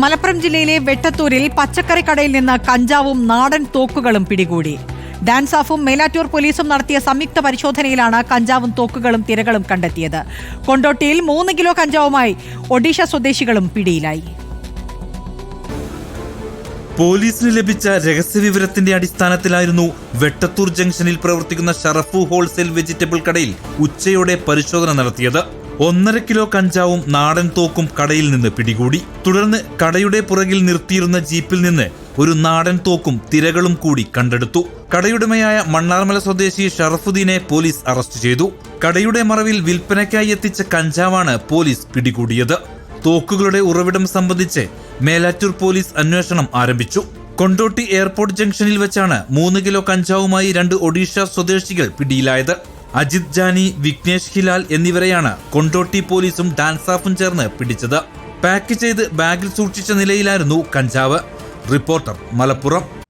മലപ്പുറം ജില്ലയിലെ വെട്ടത്തൂരിൽ പച്ചക്കറി കടയിൽ നിന്ന് കഞ്ചാവും നാടൻ തോക്കുകളും പിടികൂടി. ഡാൻസ് ഓഫും മേലാറ്റൂർ പോലീസും നടത്തിയ സംയുക്ത പരിശോധനയിലാണ് കഞ്ചാവും തോക്കുകളും തിരകളും കണ്ടെത്തിയത്. കൊണ്ടോട്ടിയിൽ മൂന്ന് കിലോ കഞ്ചാവുമായി ഒഡീഷ സ്വദേശികളും പിടിയിലായി. പോലീസിന് ലഭിച്ച രഹസ്യവിവരത്തിന്റെ അടിസ്ഥാനത്തിലായിരുന്നു വെട്ടത്തൂർ ജംഗ്ഷനിൽ പ്രവർത്തിക്കുന്ന ഷറഫു ഹോൾസെയിൽ വെജിറ്റബിൾ കടയിൽ ഉച്ചയോടെ പരിശോധന നടത്തിയത്. ഒന്നര കിലോ കഞ്ചാവും നാടൻ തോക്കും കടയിൽ നിന്ന് പിടികൂടി. തുടർന്ന് കടയുടെ പുറകിൽ നിർത്തിയിരുന്ന ജീപ്പിൽ നിന്ന് ഒരു നാടൻ തോക്കും തിരകളും കൂടി കണ്ടെടുത്തു. കടയുടമയായ മണ്ണാർമല സ്വദേശി ഷറഫുദ്ദീനെ പോലീസ് അറസ്റ്റ് ചെയ്തു. കടയുടെ മറവിൽ വിൽപ്പനയ്ക്കായി എത്തിച്ച കഞ്ചാവാണ് പോലീസ് പിടികൂടിയത്. തോക്കുകളുടെ ഉറവിടം സംബന്ധിച്ച് മേലാറ്റൂർ പോലീസ് അന്വേഷണം ആരംഭിച്ചു. കൊണ്ടോട്ടി എയർപോർട്ട് ജംഗ്ഷനിൽ വെച്ചാണ് മൂന്ന് കിലോ കഞ്ചാവുമായി രണ്ട് ഒഡീഷ സ്വദേശികൾ പിടിയിലായത്. അജിത് ജാനി വിഘ്നേഷ് ഹിലാൽ എന്നിവരെയാണ് കൊണ്ടോട്ടി പോലീസും ഡാൻസാഫും ചേർന്ന് പിടിച്ചത്. പാക്ക് ചെയ്ത് ബാഗിൽ സൂക്ഷിച്ച നിലയിലായിരുന്നു കഞ്ചാവ്. റിപ്പോർട്ടർ മലപ്പുറം.